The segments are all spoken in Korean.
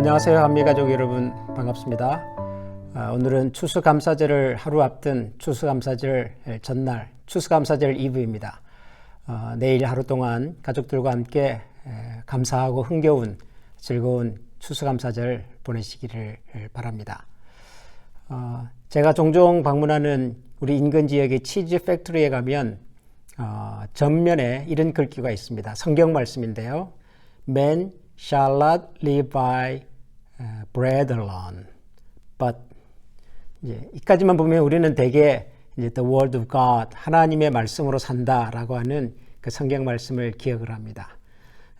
안녕하세요 한미가족 여러분 반갑습니다. 아, 오늘은 추수감사절을 하루 앞둔 추수감사절 전날 추수감사절 2부입니다. 어, 내일 하루 동안 가족들과 함께 에, 감사하고 흥겨운 즐거운 추수감사절 보내시기를 바랍니다. 어, 제가 종종 방문하는 우리 인근 지역의 치즈 팩토리에 가면 어, 전면에 이런 글귀가 있습니다. 성경 말씀인데요. Man shall not live by bread alone, but 이제 이까지만 보면 우리는 대개 이제 the word of God 하나님의 말씀으로 산다라고 하는 그 성경 말씀을 기억을 합니다.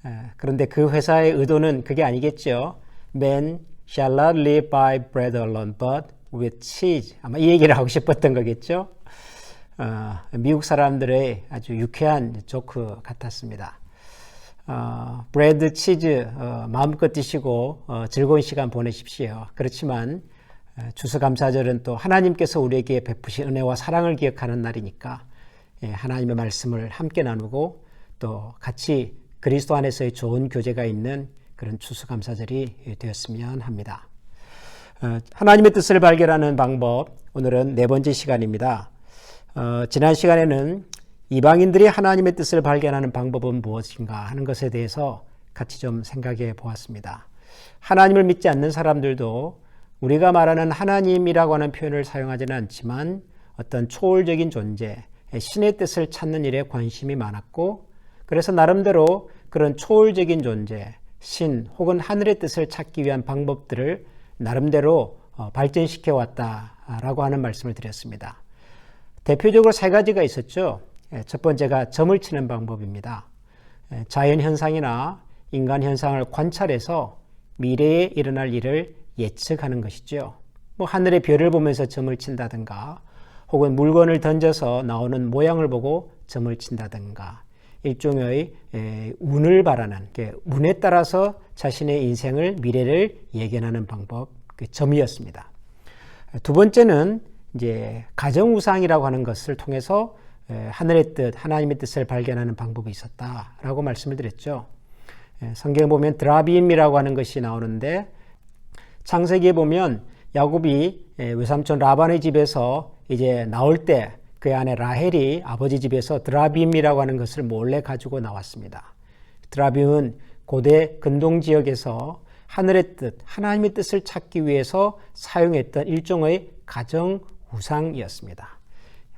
에, 그런데 그 회사의 의도는 그게 아니겠죠. Man shall not live by bread alone, but with cheese. 아마 이 얘기를 하고 싶었던 거겠죠. 어, 미국 사람들의 아주 유쾌한 조크 같았습니다. 어, 브레드, 치즈 어, 마음껏 드시고 어, 즐거운 시간 보내십시오. 그렇지만 어, 주수감사절은 또 하나님께서 우리에게 베푸신 은혜와 사랑을 기억하는 날이니까 예, 하나님의 말씀을 함께 나누고 또 같이 그리스도 안에서의 좋은 교제가 있는 그런 추수감사절이 되었으면 합니다. 어, 하나님의 뜻을 발견하는 방법 오늘은 네 번째 시간입니다. 어, 지난 시간에는 이방인들이 하나님의 뜻을 발견하는 방법은 무엇인가 하는 것에 대해서 같이 좀 생각해 보았습니다. 하나님을 믿지 않는 사람들도 우리가 말하는 하나님이라고 하는 표현을 사용하지는 않지만 어떤 초월적인 존재, 신의 뜻을 찾는 일에 관심이 많았고 그래서 나름대로 그런 초월적인 존재, 신 혹은 하늘의 뜻을 찾기 위한 방법들을 나름대로 어, 발전시켜 왔다라고 하는 말씀을 드렸습니다. 대표적으로 세 가지가 있었죠. 예, 첫 번째가 점을 치는 방법입니다. 예, 자연 현상이나 인간 현상을 관찰해서 미래에 일어날 일을 예측하는 것이죠. 뭐 하늘의 별을 보면서 점을 친다든가 혹은 물건을 던져서 나오는 모양을 보고 점을 친다든가 일종의 예, 운을 바라는 운에 따라서 자신의 인생을 미래를 예견하는 방법 그 점이었습니다. 두 번째는 이제 가정 우상이라고 하는 것을 통해서 하늘의 뜻, 하나님의 뜻을 발견하는 방법이 있었다라고 말씀을 드렸죠. 성경에 보면 드라빔이라고 하는 것이 나오는데 창세기에 보면 야곱이 외삼촌 라반의 집에서 이제 나올 때 그의 아내 라헬이 아버지 집에서 드라빔이라고 하는 것을 몰래 가지고 나왔습니다. 드라빔은 고대 근동 지역에서 하늘의 뜻, 하나님의 뜻을 찾기 위해서 사용했던 일종의 가정 우상이었습니다.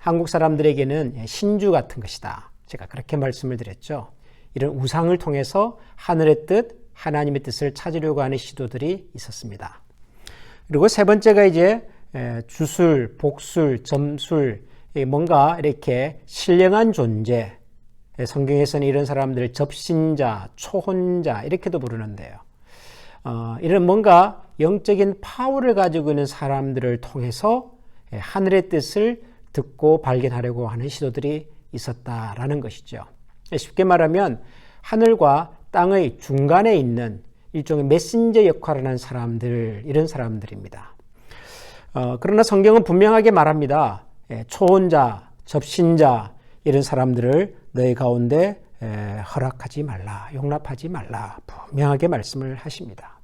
한국 사람들에게는 신주 같은 것이다. 제가 그렇게 말씀을 드렸죠. 이런 우상을 통해서 하늘의 뜻, 하나님의 뜻을 찾으려고 하는 시도들이 있었습니다. 그리고 세 번째가 이제 주술, 복술, 점술, 뭔가 이렇게 신령한 존재. 성경에서는 이런 사람들을 접신자, 초혼자 이렇게도 부르는데요. 어, 이런 뭔가 영적인 파워를 가지고 있는 사람들을 통해서 하늘의 뜻을 듣고 발견하려고 하는 시도들이 있었다라는 것이죠. 쉽게 말하면 하늘과 땅의 중간에 있는 일종의 메신저 역할을 하는 사람들, 이런 사람들입니다. 어, 그러나 성경은 분명하게 말합니다. 예, 초혼자, 접신자, 이런 사람들을 너희 가운데 에, 허락하지 말라, 용납하지 말라, 분명하게 말씀을 하십니다.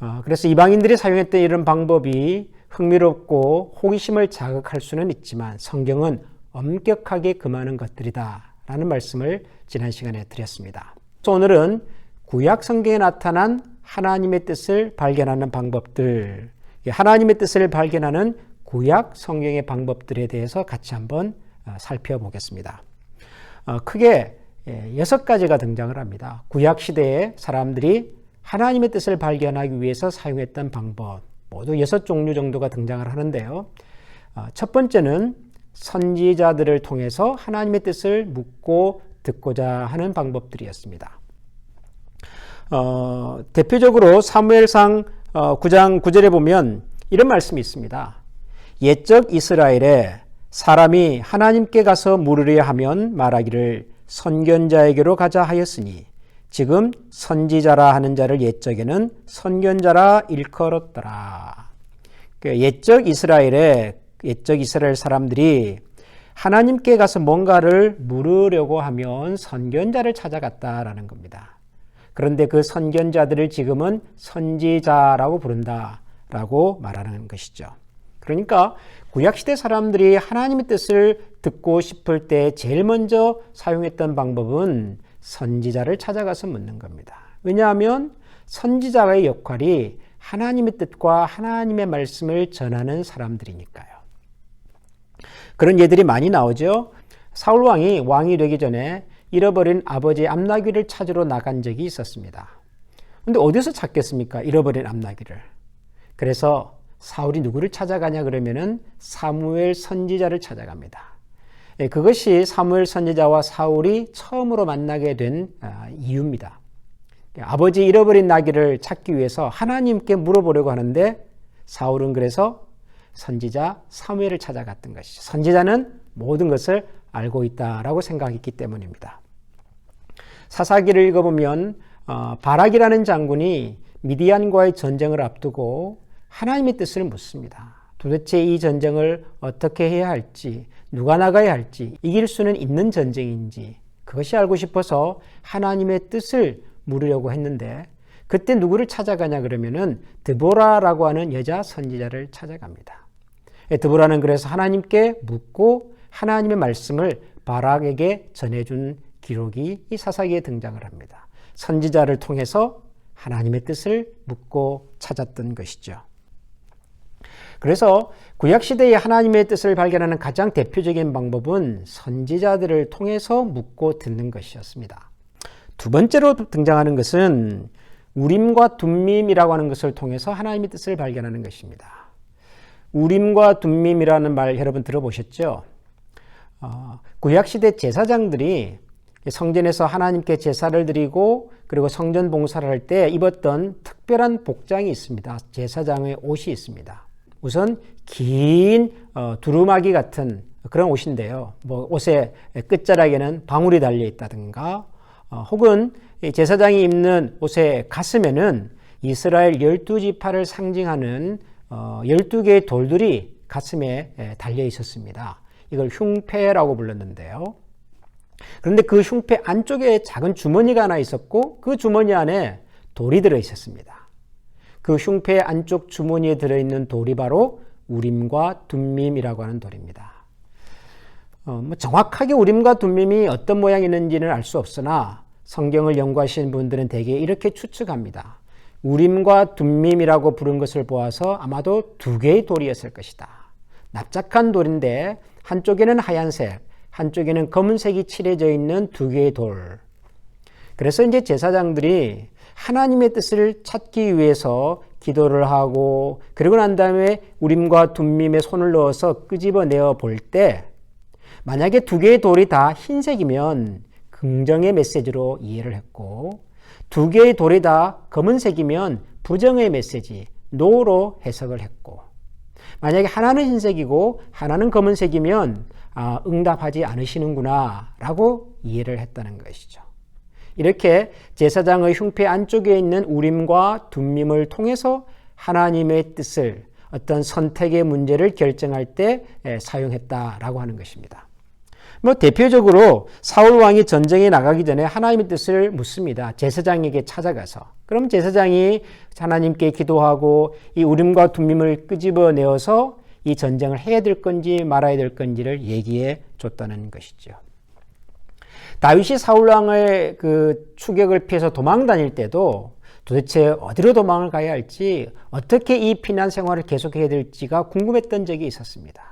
어, 그래서 이방인들이 사용했던 이런 방법이 흥미롭고 호기심을 자극할 수는 있지만 성경은 엄격하게 금하는 것들이다 라는 말씀을 지난 시간에 드렸습니다. 오늘은 구약 성경에 나타난 하나님의 뜻을 발견하는 방법들, 하나님의 뜻을 발견하는 구약 성경의 방법들에 대해서 같이 한번 어, 살펴보겠습니다. 어, 크게 예, 여섯 가지가 등장을 합니다. 구약 시대에 사람들이 하나님의 뜻을 발견하기 위해서 사용했던 방법, 모두 여섯 종류 정도가 등장을 하는데요. 어, 첫 번째는 선지자들을 통해서 하나님의 뜻을 묻고 듣고자 하는 방법들이었습니다. 어, 대표적으로 사무엘상 어, 9장 9절에 보면 이런 말씀이 있습니다. 옛적 이스라엘에 사람이 하나님께 가서 물으려 하면 말하기를 선견자에게로 가자 하였으니 지금 선지자라 하는 자를 옛적에는 선견자라 일컬었더라. 그 옛적 이스라엘의 옛적 이스라엘 사람들이 하나님께 가서 뭔가를 물으려고 하면 선견자를 찾아갔다라는 겁니다. 그런데 그 선견자들을 지금은 선지자라고 부른다라고 말하는 것이죠. 그러니까 구약시대 사람들이 하나님의 뜻을 듣고 싶을 때 제일 먼저 사용했던 방법은 선지자를 찾아가서 묻는 겁니다. 왜냐하면 선지자의 역할이 하나님의 뜻과 하나님의 말씀을 전하는 사람들이니까요. 그런 예들이 많이 나오죠. 사울 왕이 왕이 되기 전에 잃어버린 아버지 암나귀를 찾으러 나간 적이 있었습니다. 근데 어디서 찾겠습니까? 잃어버린 암나귀를. 그래서 사울이 누구를 찾아가냐 그러면은 사무엘 선지자를 찾아갑니다. 예, 그것이 사무엘 선지자와 사울이 처음으로 만나게 된 아, 이유입니다. 아버지 잃어버린 나귀를 찾기 위해서 하나님께 물어보려고 하는데 사울은 그래서 선지자 사무엘을 찾아갔던 것이죠. 선지자는 모든 것을 알고 있다라고 생각했기 때문입니다. 사사기를 읽어보면 어, 바락이라는 장군이 미디안과의 전쟁을 앞두고 하나님의 뜻을 묻습니다. 도대체 이 전쟁을 어떻게 해야 할지, 누가 나가야 할지, 이길 수는 있는 전쟁인지, 그것이 알고 싶어서 하나님의 뜻을 물으려고 했는데, 그때 누구를 찾아가냐 그러면은 드보라라고 하는 여자 선지자를 찾아갑니다. 예, 드보라는 그래서 하나님께 묻고 하나님의 말씀을 바락에게 전해준 기록이 이 사사기에 등장을 합니다. 선지자를 통해서 하나님의 뜻을 묻고 찾았던 것이죠. 그래서 구약시대의 하나님의 뜻을 발견하는 가장 대표적인 방법은 선지자들을 통해서 묻고 듣는 것이었습니다. 두 번째로 등장하는 것은 우림과 둠밈이라고 하는 것을 통해서 하나님의 뜻을 발견하는 것입니다. 우림과 둠밈이라는 말 여러분 들어보셨죠? 어, 구약시대 제사장들이 성전에서 하나님께 제사를 드리고 그리고 성전 봉사를 할 때 입었던 특별한 복장이 있습니다. 제사장의 옷이 있습니다. 우선 긴 어, 두루마기 같은 그런 옷인데요. 뭐 옷의 끝자락에는 방울이 달려 있다든가 어, 혹은 제사장이 입는 옷의 가슴에는 이스라엘 열두 지파를 상징하는 어, 12개의 돌들이 가슴에 달려 있었습니다. 이걸 흉패라고 불렀는데요. 그런데 그 흉패 안쪽에 작은 주머니가 하나 있었고 그 주머니 안에 돌이 들어 있었습니다. 그 흉패 안쪽 주머니에 들어있는 돌이 바로 우림과 둠밈이라고 하는 돌입니다. 어, 뭐 정확하게 우림과 둠밈이 어떤 모양이있는지는 알 수 없으나 성경을 연구하시는 분들은 대개 이렇게 추측합니다. 우림과 둠밈이라고 부른 것을 보아서 아마도 두 개의 돌이었을 것이다. 납작한 돌인데 한쪽에는 하얀색, 한쪽에는 검은색이 칠해져 있는 두 개의 돌. 그래서 이제 제사장들이 하나님의 뜻을 찾기 위해서 기도를 하고 그리고 난 다음에 우림과 둠밈에 손을 넣어서 끄집어내어 볼 때 만약에 두 개의 돌이 다 흰색이면 긍정의 메시지로 이해를 했고 두 개의 돌이 다 검은색이면 부정의 메시지, 노로 해석을 했고 만약에 하나는 흰색이고 하나는 검은색이면 아, 응답하지 않으시는구나 라고 이해를 했다는 것이죠. 이렇게 제사장의 흉패 안쪽에 있는 우림과 둠밈을 통해서 하나님의 뜻을 어떤 선택의 문제를 결정할 때 사용했다라고 하는 것입니다. 뭐 대표적으로 사울 왕이 전쟁에 나가기 전에 하나님의 뜻을 묻습니다. 제사장에게 찾아가서. 그럼 제사장이 하나님께 기도하고 이 우림과 둠밈을 끄집어 내어서 이 전쟁을 해야 될 건지 말아야 될 건지를 얘기해 줬다는 것이죠. 다윗이 사울 왕의 그 추격을 피해서 도망 다닐 때도 도대체 어디로 도망을 가야 할지 어떻게 이 피난 생활을 계속해야 될지가 궁금했던 적이 있었습니다.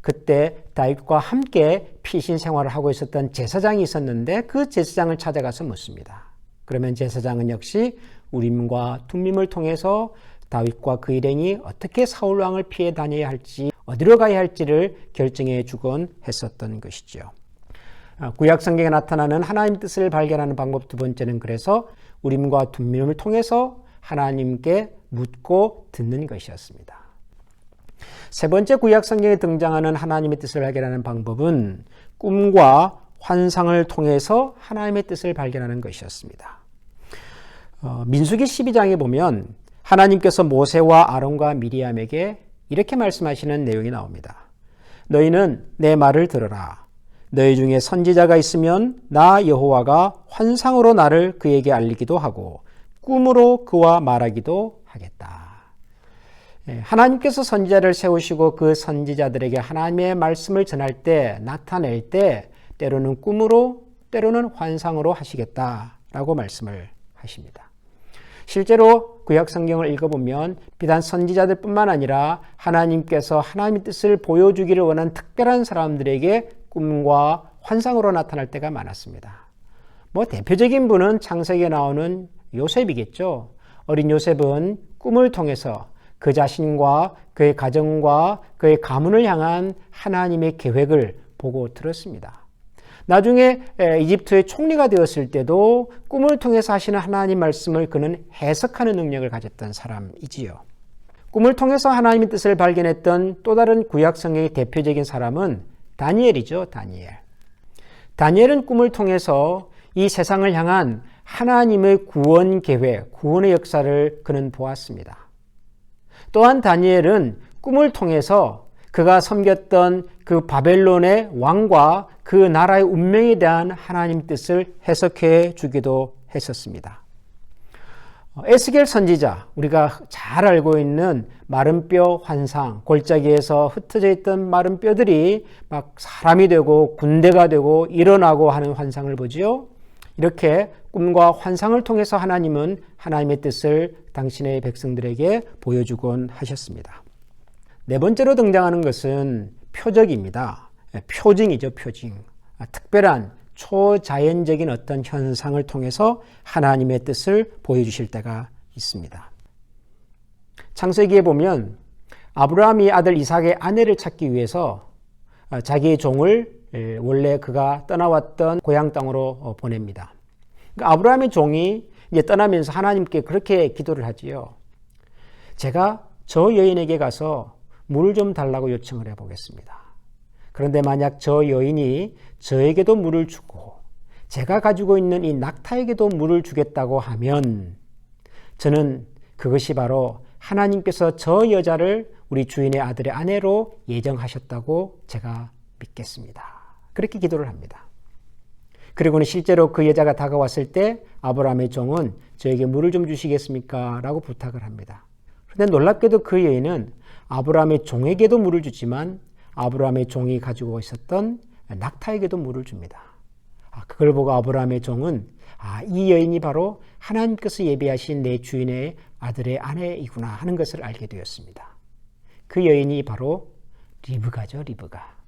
그때 다윗과 함께 피신 생활을 하고 있었던 제사장이 있었는데 그 제사장을 찾아가서 묻습니다. 그러면 제사장은 역시 우림과 둠밈을 통해서 다윗과 그 일행이 어떻게 사울 왕을 피해 다녀야 할지 어디로 가야 할지를 결정해 주곤 했었던 것이죠. 아, 구약 성경에 나타나는 하나님 뜻을 발견하는 방법 두 번째는 그래서 우림과 둠밈을 통해서 하나님께 묻고 듣는 것이었습니다. 세 번째 구약 성경에 등장하는 하나님의 뜻을 발견하는 방법은 꿈과 환상을 통해서 하나님의 뜻을 발견하는 것이었습니다. 어, 민수기 12장에 보면 하나님께서 모세와 아론과 미리암에게 이렇게 말씀하시는 내용이 나옵니다. 너희는 내 말을 들어라. 너희 중에 선지자가 있으면 나 여호와가 환상으로 나를 그에게 알리기도 하고 꿈으로 그와 말하기도 하겠다. 예, 하나님께서 선지자를 세우시고 그 선지자들에게 하나님의 말씀을 전할 때 나타낼 때 때로는 꿈으로 때로는 환상으로 하시겠다라고 말씀을 하십니다. 실제로 구약 성경을 읽어보면 비단 선지자들뿐만 아니라 하나님께서 하나님의 뜻을 보여주기를 원한 특별한 사람들에게 꿈과 환상으로 나타날 때가 많았습니다. 뭐 대표적인 분은 창세기에 나오는 요셉이겠죠. 어린 요셉은 꿈을 통해서 그 자신과 그의 가정과 그의 가문을 향한 하나님의 계획을 보고 들었습니다. 나중에 이집트의 총리가 되었을 때도 꿈을 통해서 하시는 하나님 말씀을 그는 해석하는 능력을 가졌던 사람이지요. 꿈을 통해서 하나님의 뜻을 발견했던 또 다른 구약 성경의 대표적인 사람은 다니엘이죠, 다니엘. 다니엘은 꿈을 통해서 이 세상을 향한 하나님의 구원 계획, 구원의 역사를 그는 보았습니다. 또한 다니엘은 꿈을 통해서 그가 섬겼던 그 바벨론의 왕과 그 나라의 운명에 대한 하나님 뜻을 해석해 주기도 했었습니다. 에스겔 선지자, 우리가 잘 알고 있는 마른 뼈 환상, 골짜기에서 흩어져 있던 마른 뼈들이 막 사람이 되고 군대가 되고 일어나고 하는 환상을 보지요. 이렇게 꿈과 환상을 통해서 하나님은 하나님의 뜻을 당신의 백성들에게 보여주곤 하셨습니다. 네 번째로 등장하는 것은 표적입니다. 표징이죠, 표징. 특별한 초자연적인 어떤 현상을 통해서 하나님의 뜻을 보여주실 때가 있습니다. 창세기에 보면 아브라함이 아들 이삭의 아내를 찾기 위해서 어, 자기의 종을 원래 그가 떠나왔던 고향 땅으로 어, 보냅니다. 그러니까 아브라함의 종이 이제 떠나면서 하나님께 그렇게 기도를 하지요. 제가 저 여인에게 가서 물을 좀 달라고 요청을 해보겠습니다. 그런데 만약 저 여인이 저에게도 물을 주고 제가 가지고 있는 이 낙타에게도 물을 주겠다고 하면 저는 그것이 바로 하나님께서 저 여자를 우리 주인의 아들의 아내로 예정하셨다고 제가 믿겠습니다. 그렇게 기도를 합니다. 그리고는 실제로 그 여자가 다가왔을 때 아브라함의 종은 저에게 물을 좀 주시겠습니까? 라고 부탁을 합니다. 그런데 놀랍게도 그 여인은 아브라함의 종에게도 물을 주지만 아브라함의 종이 가지고 있었던 낙타에게도 물을 줍니다. 아, 그걸 보고 아브라함의 종은 아, 이 여인이 바로 하나님께서 예비하신 내 주인의 아들의 아내이구나 하는 것을 알게 되었습니다. 그 여인이 바로 리브가죠, 리브가.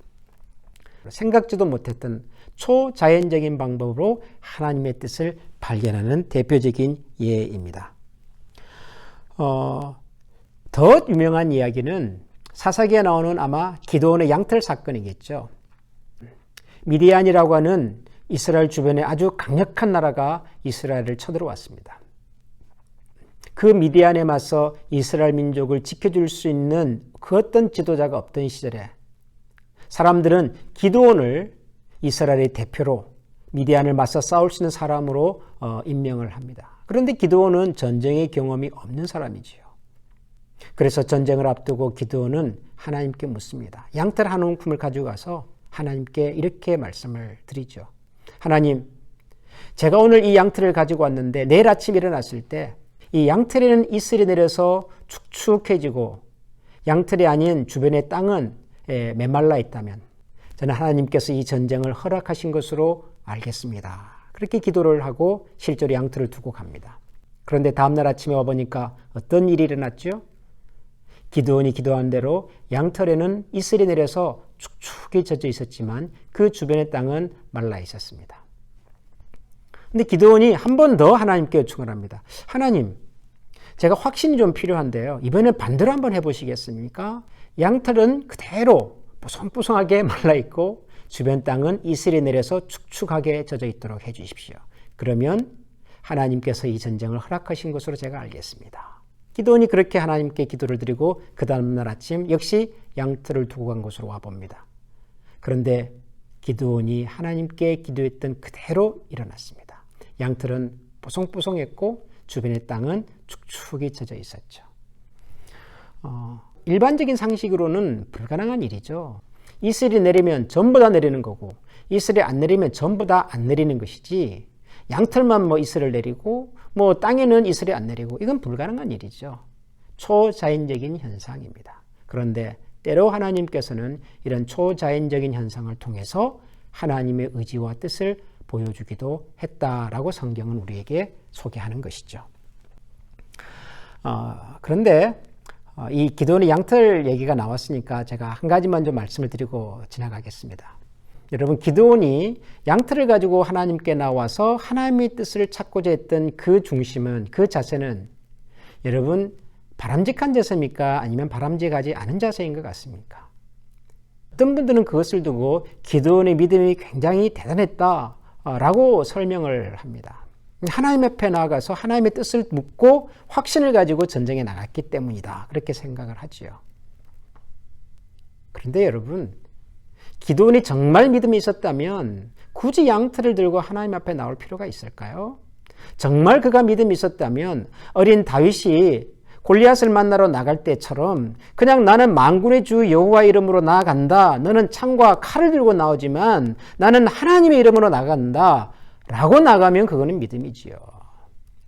생각지도 못했던 초자연적인 방법으로 하나님의 뜻을 발견하는 대표적인 예입니다. 어, 더 유명한 이야기는 사사기에 나오는 아마 기도원의 양털 사건이겠죠. 미디안이라고 하는 이스라엘 주변에 아주 강력한 나라가 이스라엘을 쳐들어왔습니다. 그 미디안에 맞서 이스라엘 민족을 지켜줄 수 있는 그 어떤 지도자가 없던 시절에 사람들은 기도원을 이스라엘의 대표로 미디안을 맞서 싸울 수 있는 사람으로 어, 임명을 합니다. 그런데 기도원은 전쟁의 경험이 없는 사람이지요. 그래서 전쟁을 앞두고 기도원은 하나님께 묻습니다. 양털 한 움큼을 가져가서 하나님께 이렇게 말씀을 드리죠. 하나님, 제가 오늘 이 양털을 가지고 왔는데 내일 아침 일어났을 때 이 양털에는 이슬이 내려서 축축해지고 양털이 아닌 주변의 땅은 메말라 있다면 저는 하나님께서 이 전쟁을 허락하신 것으로 알겠습니다. 그렇게 기도를 하고 실제로 양털을 두고 갑니다. 그런데 다음날 아침에 와보니까 어떤 일이 일어났죠? 기도원이 기도한 대로 양털에는 이슬이 내려서 축축히 젖어 있었지만 그 주변의 땅은 말라 있었습니다. 근데 기도원이 한 번 더 하나님께 요청을 합니다. 하나님, 제가 확신이 좀 필요한데요. 이번에 반대로 한번 해보시겠습니까? 양털은 그대로 뽀송뽀송하게 말라 있고 주변 땅은 이슬이 내려서 축축하게 젖어 있도록 해주십시오. 그러면 하나님께서 이 전쟁을 허락하신 것으로 제가 알겠습니다. 기도원이 그렇게 하나님께 기도를 드리고 그 다음날 아침 역시 양털을 두고 간 곳으로 와봅니다. 그런데 기도원이 하나님께 기도했던 그대로 일어났습니다. 양털은 뽀송뽀송했고 주변의 땅은 축축이 젖어 있었죠. 어, 일반적인 상식으로는 불가능한 일이죠. 이슬이 내리면 전부 다 내리는 거고 이슬이 안 내리면 전부 다 안 내리는 것이지 양털만 뭐 이슬을 내리고 뭐 땅에는 이슬이 안 내리고 이건 불가능한 일이죠. 초자연적인 현상입니다. 그런데 때로 하나님께서는 이런 초자연적인 현상을 통해서 하나님의 의지와 뜻을 보여주기도 했다라고 성경은 우리에게 소개하는 것이죠. 어, 그런데 어, 이 기도원의 양털 얘기가 나왔으니까 제가 한 가지만 좀 말씀을 드리고 지나가겠습니다. 여러분 기도원이 양털을 가지고 하나님께 나와서 하나님의 뜻을 찾고자 했던 그 중심은 그 자세는 여러분 바람직한 자세입니까? 아니면 바람직하지 않은 자세인 것 같습니까? 어떤 분들은 그것을 두고 기도원의 믿음이 굉장히 대단했다라고 설명을 합니다. 하나님 앞에 나아가서 하나님의 뜻을 묻고 확신을 가지고 전쟁에 나갔기 때문이다. 그렇게 생각을 하지요. 그런데 여러분, 기도원이 정말 믿음이 있었다면 굳이 양털을 들고 하나님 앞에 나올 필요가 있을까요? 정말 그가 믿음이 있었다면 어린 다윗이 골리앗을 만나러 나갈 때처럼 그냥 나는 만군의 주 여호와 이름으로 나아간다. 너는 창과 칼을 들고 나오지만 나는 하나님의 이름으로 나간다. 라고 나가면 그거는 믿음이지요.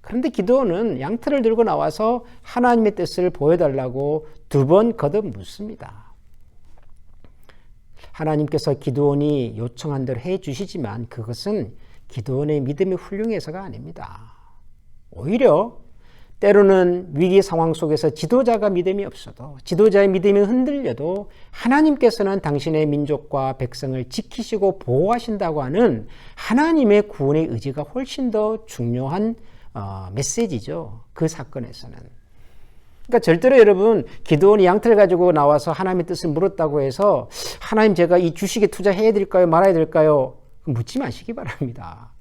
그런데 기도는 양털을 들고 나와서 하나님의 뜻을 보여달라고 두 번 거듭 묻습니다. 하나님께서 기도원이 요청한 대로 해 주시지만 그것은 기도원의 믿음이 훌륭해서가 아닙니다. 오히려 때로는 위기 상황 속에서 지도자가 믿음이 없어도 지도자의 믿음이 흔들려도 하나님께서는 당신의 민족과 백성을 지키시고 보호하신다고 하는 하나님의 구원의 의지가 훨씬 더 중요한 어, 메시지죠. 그 사건에서는. 그러니까 절대로 여러분 기도원이 양털 가지고 나와서 하나님의 뜻을 물었다고 해서 하나님 제가 이 주식에 투자해야 될까요 말아야 될까요 묻지 마시기 바랍니다.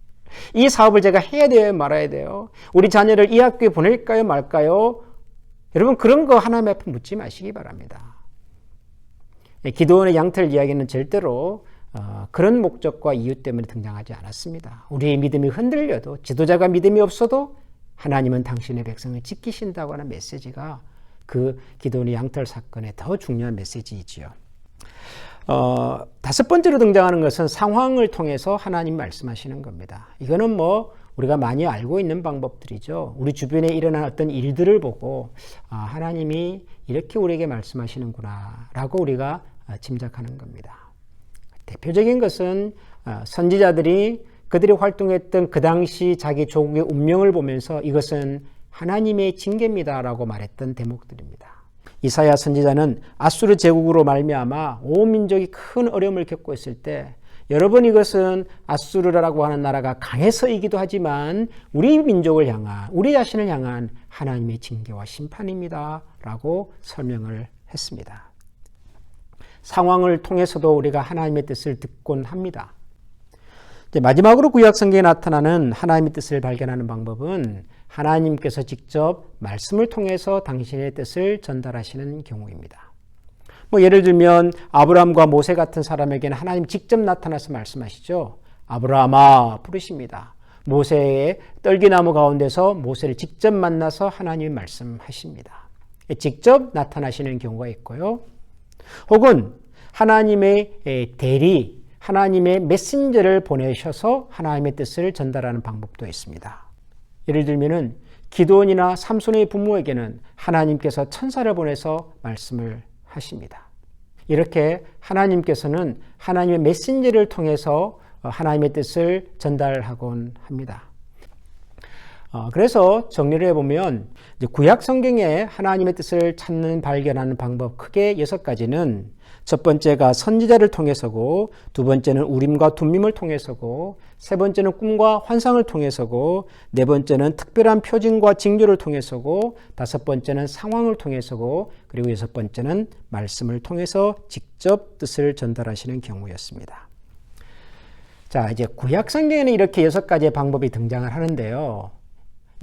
이 사업을 제가 해야 돼요, 말아야 돼요? 우리 자녀를 이 학교에 보낼까요, 말까요? 여러분, 그런 거 하나님 앞에 묻지 마시기 바랍니다. 예, 기도원의 양털 이야기는 절대로 어, 그런 목적과 이유 때문에 등장하지 않았습니다. 우리의 믿음이 흔들려도 지도자가 믿음이 없어도 하나님은 당신의 백성을 지키신다고 하는 메시지가 그 기도원의 양털 사건의 더 중요한 메시지이지요. 어, 다섯 번째로 등장하는 것은 상황을 통해서 하나님 말씀하시는 겁니다. 이거는 뭐 우리가 많이 알고 있는 방법들이죠. 우리 주변에 일어난 어떤 일들을 보고 아, 하나님이 이렇게 우리에게 말씀하시는구나라고 우리가 아, 짐작하는 겁니다. 대표적인 것은 아, 선지자들이 그들이 활동했던 그 당시 자기 조국의 운명을 보면서 이것은 하나님의 징계입니다라고 말했던 대목들입니다. 이사야 선지자는 아수르 제국으로 말미암아 온 민족이 큰 어려움을 겪고 있을 때 여러분 이것은 아수르라고 하는 나라가 강해서이기도 하지만 우리 민족을 향한 우리 자신을 향한 하나님의 징계와 심판입니다라고 설명을 했습니다. 상황을 통해서도 우리가 하나님의 뜻을 듣곤 합니다. 마지막으로 구약 성경에 나타나는 하나님의 뜻을 발견하는 방법은 하나님께서 직접 말씀을 통해서 당신의 뜻을 전달하시는 경우입니다. 뭐 예를 들면 아브라함과 모세 같은 사람에게는 하나님 직접 나타나서 말씀하시죠. 아브라함아 부르십니다. 모세의 떨기나무 가운데서 모세를 직접 만나서 하나님이 말씀하십니다. 직접 나타나시는 경우가 있고요. 혹은 하나님의 대리, 하나님의 메신저를 보내셔서 하나님의 뜻을 전달하는 방법도 있습니다. 예를 들면은 기도원이나 삼손의 부모에게는 하나님께서 천사를 보내서 말씀을 하십니다. 이렇게 하나님께서는 하나님의 메신저를 통해서 하나님의 뜻을 전달하곤 합니다. 어, 그래서 정리를 해보면 구약 성경에 하나님의 뜻을 찾는 발견하는 방법 크게 여섯 가지는 첫 번째가 선지자를 통해서고 두 번째는 우림과 둠밈을 통해서고 세 번째는 꿈과 환상을 통해서고 네 번째는 특별한 표징과 징조를 통해서고 다섯 번째는 상황을 통해서고 그리고 여섯 번째는 말씀을 통해서 직접 뜻을 전달하시는 경우였습니다. 자, 이제 구약 성경에는 이렇게 여섯 가지의 방법이 등장을 하는데요.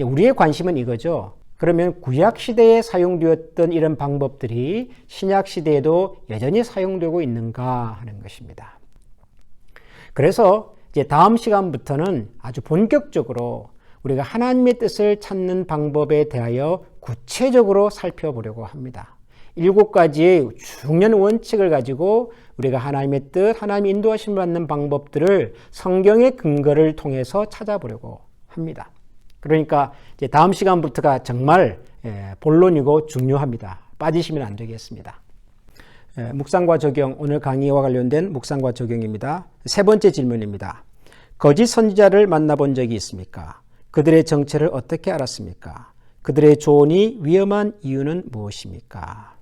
우리의 관심은 이거죠. 그러면 구약 시대에 사용되었던 이런 방법들이 신약 시대에도 여전히 사용되고 있는가 하는 것입니다. 그래서 이제 다음 시간부터는 아주 본격적으로 우리가 하나님의 뜻을 찾는 방법에 대하여 구체적으로 살펴보려고 합니다. 일곱 가지의 중요한 원칙을 가지고 우리가 하나님의 뜻, 하나님 인도하심을 받는 방법들을 성경의 근거를 통해서 찾아보려고 합니다. 그러니까 이제 다음 시간부터가 정말 예, 본론이고 중요합니다. 빠지시면 안 되겠습니다. 예, 묵상과 적용, 오늘 강의와 관련된 묵상과 적용입니다. 세 번째 질문입니다. 거짓 선지자를 만나본 적이 있습니까? 그들의 정체를 어떻게 알았습니까? 그들의 조언이 위험한 이유는 무엇입니까?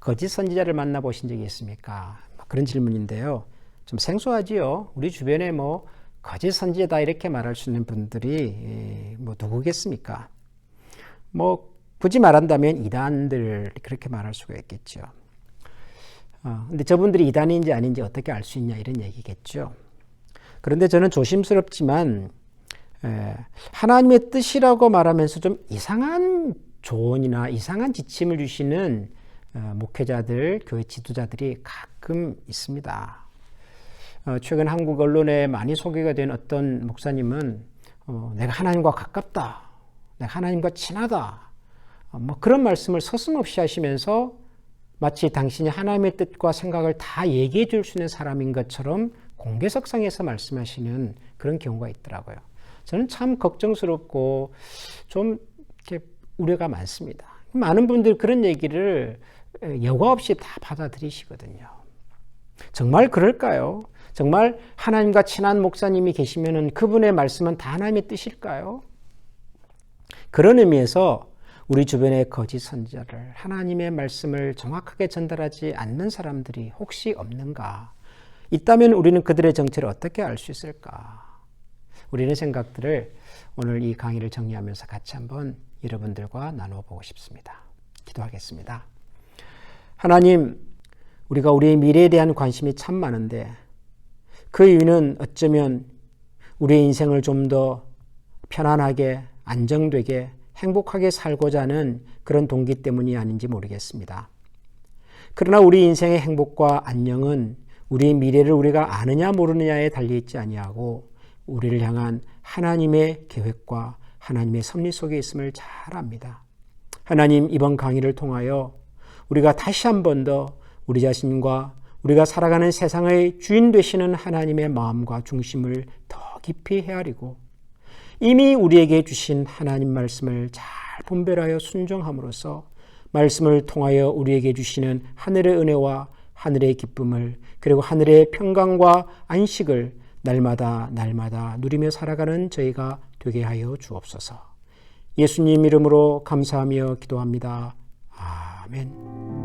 거짓 선지자를 만나보신 적이 있습니까? 그런 질문인데요. 좀 생소하지요. 우리 주변에 뭐 거짓 선지자다 이렇게 말할 수 있는 분들이 뭐 누구겠습니까? 뭐 굳이 말한다면 이단들 그렇게 말할 수가 있겠죠. 어, 근데 저분들이 이단인지 아닌지 어떻게 알 수 있냐 이런 얘기겠죠. 그런데 저는 조심스럽지만 에, 하나님의 뜻이라고 말하면서 좀 이상한 조언이나 이상한 지침을 주시는 어, 목회자들, 교회 지도자들이 가끔 있습니다. 어, 최근 한국 언론에 많이 소개가 된 어떤 목사님은 어, 내가 하나님과 가깝다, 내가 하나님과 친하다, 어, 뭐 그런 말씀을 서슴없이 하시면서 마치 당신이 하나님의 뜻과 생각을 다 얘기해 줄 수 있는 사람인 것처럼 공개석상에서 말씀하시는 그런 경우가 있더라고요. 저는 참 걱정스럽고 좀 이렇게 우려가 많습니다. 많은 분들 그런 얘기를 여과 없이 다 받아들이시거든요. 정말 그럴까요? 정말 하나님과 친한 목사님이 계시면 그분의 말씀은 다 하나님의 뜻일까요? 그런 의미에서 우리 주변의 거짓 선지자를 하나님의 말씀을 정확하게 전달하지 않는 사람들이 혹시 없는가? 있다면 우리는 그들의 정체를 어떻게 알 수 있을까? 우리는 생각들을 오늘 이 강의를 정리하면서 같이 한번 여러분들과 나누어 보고 싶습니다. 기도하겠습니다. 하나님, 우리가 우리의 미래에 대한 관심이 참 많은데 그 이유는 어쩌면 우리의 인생을 좀 더 편안하게, 안정되게, 행복하게 살고자 하는 그런 동기 때문이 아닌지 모르겠습니다. 그러나 우리 인생의 행복과 안녕은 우리의 미래를 우리가 아느냐 모르느냐에 달려 있지 아니하고 우리를 향한 하나님의 계획과 하나님의 섭리 속에 있음을 잘 압니다. 하나님 이번 강의를 통하여 우리가 다시 한 번 더 우리 자신과 우리가 살아가는 세상의 주인 되시는 하나님의 마음과 중심을 더 깊이 헤아리고 이미 우리에게 주신 하나님 말씀을 잘 분별하여 순종함으로써 말씀을 통하여 우리에게 주시는 하늘의 은혜와 하늘의 기쁨을 그리고 하늘의 평강과 안식을 날마다 날마다 누리며 살아가는 저희가 되게 하여 주옵소서. 예수님 이름으로 감사하며 기도합니다. 아멘.